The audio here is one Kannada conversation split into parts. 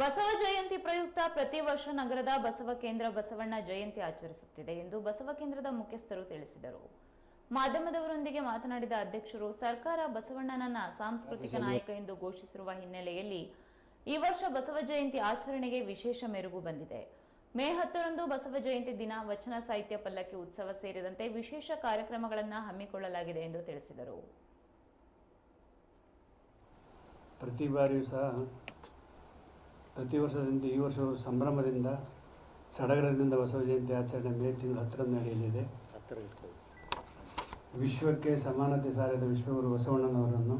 ಬಸವ ಜಯಂತಿ ಪ್ರಯುಕ್ತ ಪ್ರತಿ ವರ್ಷ ನಗರದ ಬಸವ ಕೇಂದ್ರ ಬಸವಣ್ಣ ಜಯಂತಿ ಆಚರಿಸುತ್ತಿದೆ ಎಂದು ಬಸವ ಕೇಂದ್ರದ ಮುಖ್ಯಸ್ಥರು ತಿಳಿಸಿದರು. ಮಾಧ್ಯಮದವರೊಂದಿಗೆ ಮಾತನಾಡಿದ ಅಧ್ಯಕ್ಷರು ಸರ್ಕಾರ ಬಸವಣ್ಣನನ್ನ ಸಾಂಸ್ಕೃತಿಕ ನಾಯಕ ಎಂದು ಘೋಷಿಸಿರುವ ಹಿನ್ನೆಲೆಯಲ್ಲಿ ಈ ವರ್ಷ ಬಸವ ಜಯಂತಿ ಆಚರಣೆಗೆ ವಿಶೇಷ ಮೆರುಗು ಬಂದಿದೆ. ಮೇ ಹತ್ತರಂದು ಬಸವ ಜಯಂತಿ ದಿನ ವಚನ ಸಾಹಿತ್ಯ ಪಲ್ಲಕ್ಕಿ ಉತ್ಸವ ಸೇರಿದಂತೆ ವಿಶೇಷ ಕಾರ್ಯಕ್ರಮಗಳನ್ನು ಹಮ್ಮಿಕೊಳ್ಳಲಾಗಿದೆ ಎಂದು ತಿಳಿಸಿದರು. ಪ್ರತಿ ಬಾರಿಯೂ ಸಹ ಪ್ರತಿ ವರ್ಷದಿಂದ ಈ ವರ್ಷವೂ ಸಂಭ್ರಮದಿಂದ ಸಡಗರದಿಂದ ಬಸವ ಜಯಂತಿ ಆಚರಣೆ ಮೇ ತಿಂಗಳು ಹತ್ತರಂದು ನಡೆಯಲಿದೆ. ವಿಶ್ವಕ್ಕೆ ಸಮಾನತೆ ಸಾರಿದ ವಿಶ್ವಗುರು ಬಸವಣ್ಣನವರನ್ನು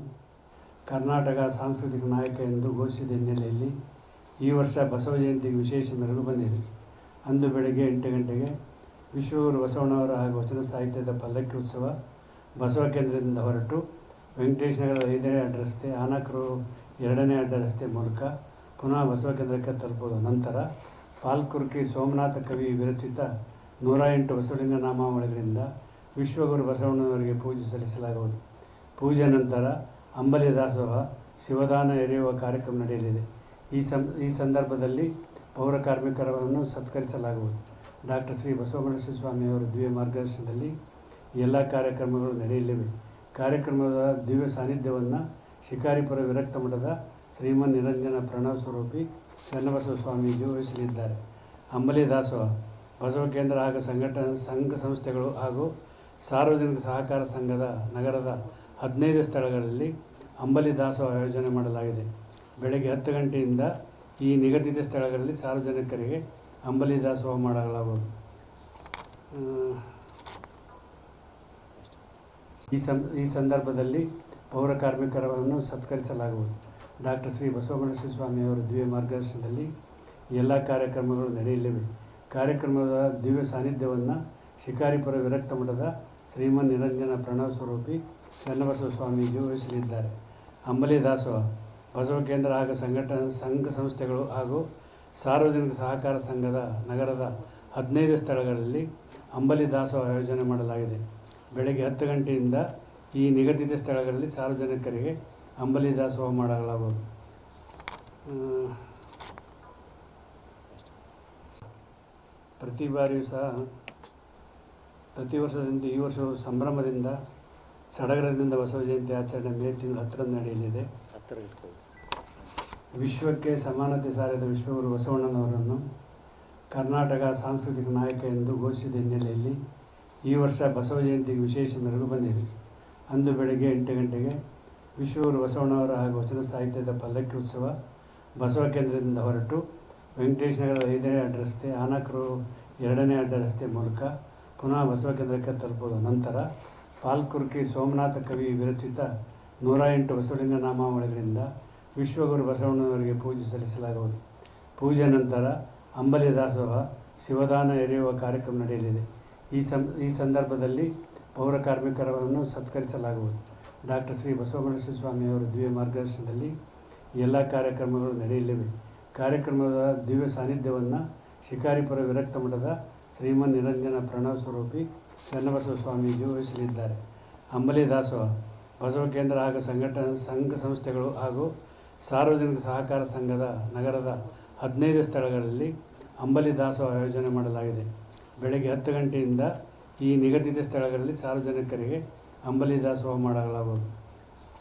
ಕರ್ನಾಟಕ ಸಾಂಸ್ಕೃತಿಕ ನಾಯಕ ಎಂದು ಘೋಷಿಸಿದ ಹಿನ್ನೆಲೆಯಲ್ಲಿ ಈ ವರ್ಷ ಬಸವ ಜಯಂತಿಗೆ ವಿಶೇಷ ಮೆರುಗು ಬಂದಿದೆ. ಅಂದು ಬೆಳಗ್ಗೆ ಎಂಟು ಗಂಟೆಗೆ ವಿಶ್ವಗುರು ಬಸವಣ್ಣವರ ಹಾಗೂ ವಚನ ಸಾಹಿತ್ಯದ ಪಲ್ಲಕ್ಕಿ ಉತ್ಸವ ಬಸವ ಕೇಂದ್ರದಿಂದ ಹೊರಟು ವೆಂಕಟೇಶ್ ನಗರದ ಐದನೇ ಅಡ್ಡ ರಸ್ತೆ, ಆನಕರು ಎರಡನೇ ಅಡ್ಡ ರಸ್ತೆ ಮೂಲಕ ಪುನಃ ಬಸವ ಕೇಂದ್ರಕ್ಕೆ ತಲುಪುವುದು ನಂತರ ಪಾಲ್ಕುರ್ಕಿ ಸೋಮನಾಥ ಕವಿ ವಿರಚಿತ ನೂರ ಎಂಟು ಬಸವಲಿಂಗ ನಾಮಾವಳಿಗಳಿಂದ ವಿಶ್ವಗುರು ಬಸವಣ್ಣನವರಿಗೆ ಪೂಜೆ ಸಲ್ಲಿಸಲಾಗುವುದು. ಪೂಜೆ ನಂತರ ಅಂಬಲಿ ದಾಸೋಹ, ಶಿವದಾನ ಎರೆಯುವ ಕಾರ್ಯಕ್ರಮ ನಡೆಯಲಿದೆ. ಈ ಸಂ, ಈ ಸಂದರ್ಭದಲ್ಲಿ ಪೌರ ಕಾರ್ಮಿಕರನ್ನು ಸತ್ಕರಿಸಲಾಗುವುದು. ಡಾಕ್ಟರ್ ಶ್ರೀ ಬಸವಗಣೇಶ ಸ್ವಾಮಿಯವರ ದಿವ್ಯ ಮಾರ್ಗದರ್ಶನದಲ್ಲಿ ಎಲ್ಲ ಕಾರ್ಯಕ್ರಮಗಳು ನಡೆಯಲಿವೆ. ಕಾರ್ಯಕ್ರಮದ ದಿವ್ಯ ಸಾನ್ನಿಧ್ಯವನ್ನು ಶಿಕಾರಿಪುರ ವಿರಕ್ತ ಮಠದ ಶ್ರೀಮನ್ ನಿರಂಜನ ಪ್ರಣವ ಸ್ವರೂಪಿ ಚನ್ನಬಸವ ಸ್ವಾಮೀಜಿ ವಹಿಸಲಿದ್ದಾರೆ. ಅಂಬಲಿ ದಾಸೋಹ ಬಸವ ಕೇಂದ್ರ ಹಾಗೂ ಸಂಘಟನೆ ಸಂಘ ಸಂಸ್ಥೆಗಳು ಹಾಗೂ ಸಾರ್ವಜನಿಕ ಸಹಕಾರ ಸಂಘದ ನಗರದ ಹದಿನೈದು ಸ್ಥಳಗಳಲ್ಲಿ ಅಂಬಲಿ ದಾಸೋಹ ಆಯೋಜನೆ ಮಾಡಲಾಗಿದೆ. ಬೆಳಗ್ಗೆ ಹತ್ತು ಗಂಟೆಯಿಂದ ಈ ನಿಗದಿತ ಸ್ಥಳಗಳಲ್ಲಿ ಸಾರ್ವಜನಿಕರಿಗೆ ಅಂಬಲಿ ದಾಸೋಹ ಮಾಡಲಾಗುವುದು ಈ ಸಂ, ಈ ಸಂದರ್ಭದಲ್ಲಿ ಪೌರ ಕಾರ್ಮಿಕರನ್ನು ಸತ್ಕರಿಸಲಾಗುವುದು. ಡಾಕ್ಟರ್ ಶ್ರೀ ಬಸವಗಣೇಶ ಸ್ವಾಮಿಯವರ ದಿವ್ಯ ಮಾರ್ಗದರ್ಶನದಲ್ಲಿ ಎಲ್ಲ ಕಾರ್ಯಕ್ರಮಗಳು ನಡೆಯಲಿವೆ. ಕಾರ್ಯಕ್ರಮದ ದಿವ್ಯ ಸಾನ್ನಿಧ್ಯವನ್ನು ಶಿಕಾರಿಪುರ ವಿರಕ್ತ ಮಠದ ಶ್ರೀಮನ್ ನಿರಂಜನ ಪ್ರಣವ ಸ್ವರೂಪಿ ಚನ್ನಬಸವ ಸ್ವಾಮೀಜಿ ವಹಿಸಲಿದ್ದಾರೆ. ಅಂಬಲಿ ದಾಸೋಹ ಬಸವ ಕೇಂದ್ರ ಹಾಗೂ ಸಂಘಟನೆ ಸಂಘ ಸಂಸ್ಥೆಗಳು ಹಾಗೂ ಸಾರ್ವಜನಿಕ ಸಹಕಾರ ಸಂಘದ ನಗರದ ಹದಿನೈದು ಸ್ಥಳಗಳಲ್ಲಿ ಅಂಬಲಿ ದಾಸೋಹ ಆಯೋಜನೆ ಮಾಡಲಾಗಿದೆ. ಬೆಳಗ್ಗೆ ಹತ್ತು ಗಂಟೆಯಿಂದ ಈ ನಿಗದಿತ ಸ್ಥಳಗಳಲ್ಲಿ ಸಾರ್ವಜನಿಕರಿಗೆ ಅಂಬಲಿ ದಾಸೋಹ ಮಾಡಲಾಗುವುದು ಪ್ರತಿ ಬಾರಿಯೂ ಸಹ ಪ್ರತಿ ವರ್ಷದಿಂದ ಈ ವರ್ಷ ಸಂಭ್ರಮದಿಂದ ಸಡಗರದಿಂದ ಬಸವ ಜಯಂತಿ ಆಚರಣೆ ಮೇ ತಿಂಗಳು ಹತ್ತಿರದ ನಡೆಯಲಿದೆ. ವಿಶ್ವಕ್ಕೆ ಸಮಾನತೆ ಸಾರಿದ ವಿಶ್ವಗುರು ಬಸವಣ್ಣನವರನ್ನು ಕರ್ನಾಟಕ ಸಾಂಸ್ಕೃತಿಕ ನಾಯಕ ಎಂದು ಘೋಷಿಸಿದ ಹಿನ್ನೆಲೆಯಲ್ಲಿ ಈ ವರ್ಷ ಬಸವ ಜಯಂತಿಗೆ ವಿಶೇಷ ಮೆರುಗು ಬಂದಿದೆ. ಅಂದು ಬೆಳಗ್ಗೆ ಎಂಟು ಗಂಟೆಗೆ ವಿಶ್ವಗುರು ಬಸವಣ್ಣವರ ಹಾಗೂ ವಚನ ಸಾಹಿತ್ಯದ ಪಲ್ಲಕ್ಕಿ ಉತ್ಸವ ಬಸವ ಕೇಂದ್ರದಿಂದ ಹೊರಟು ವೆಂಕಟೇಶ್ ನಗರದ ಐದನೇ ಅಡ್ಡ ರಸ್ತೆ, ಆನಕರು ಎರಡನೇ ಅಡ್ಡ ರಸ್ತೆ ಮೂಲಕ ಪುನಃ ಬಸವ ಕೇಂದ್ರಕ್ಕೆ ತಲುಪುವುದು ನಂತರ ಪಾಲ್ಕುರ್ಕಿ ಸೋಮನಾಥ ಕವಿ ವಿರಚಿತ ನೂರ ಎಂಟು ಬಸವಲಿಂಗ ನಾಮಾವಳಿಗಳಿಂದ ವಿಶ್ವಗುರು ಬಸವಣ್ಣನವರಿಗೆ ಪೂಜೆ ಸಲ್ಲಿಸಲಾಗುವುದು. ಪೂಜೆ ನಂತರ ಅಂಬಲಿ ದಾಸೋಹ, ಶಿವದಾನ ಎರೆಯುವ ಕಾರ್ಯಕ್ರಮ ನಡೆಯಲಿದೆ. ಈ ಸಂ, ಈ ಸಂದರ್ಭದಲ್ಲಿ ಪೌರ ಕಾರ್ಮಿಕರನ್ನು ಸತ್ಕರಿಸಲಾಗುವುದು. ಡಾಕ್ಟರ್ ಶ್ರೀ ಬಸವಗಣೇಶ ಸ್ವಾಮಿಯವರ ದಿವ್ಯ ಮಾರ್ಗದರ್ಶನದಲ್ಲಿ ಎಲ್ಲ ಕಾರ್ಯಕ್ರಮಗಳು ನಡೆಯಲಿವೆ. ಕಾರ್ಯಕ್ರಮದ ದಿವ್ಯ ಸಾನ್ನಿಧ್ಯವನ್ನು ಶಿಕಾರಿಪುರ ವಿರಕ್ತ ಮಠದ ಶ್ರೀಮನ್ ನಿರಂಜನ ಪ್ರಣವ ಸ್ವರೂಪಿ ಚನ್ನಬಸವ ಸ್ವಾಮೀಜಿ ವಹಿಸಲಿದ್ದಾರೆ. ಅಂಬಲಿ ದಾಸೋಹ ಬಸವ ಕೇಂದ್ರ ಹಾಗೂ ಸಂಘಟನೆ ಸಂಘ ಸಂಸ್ಥೆಗಳು ಹಾಗೂ ಸಾರ್ವಜನಿಕ ಸಹಕಾರ ಸಂಘದ ನಗರದ ಹದಿನೈದು ಸ್ಥಳಗಳಲ್ಲಿ ಅಂಬಲಿ ದಾಸೋಹ ಆಯೋಜನೆ ಮಾಡಲಾಗಿದೆ. ಬೆಳಗ್ಗೆ ಹತ್ತು ಗಂಟೆಯಿಂದ ಈ ನಿಗದಿತ ಸ್ಥಳಗಳಲ್ಲಿ ಸಾರ್ವಜನಿಕರಿಗೆ ಅಂಬಲಿ ದಾಸೋಹ ಮಾಡಲಾಗುವುದು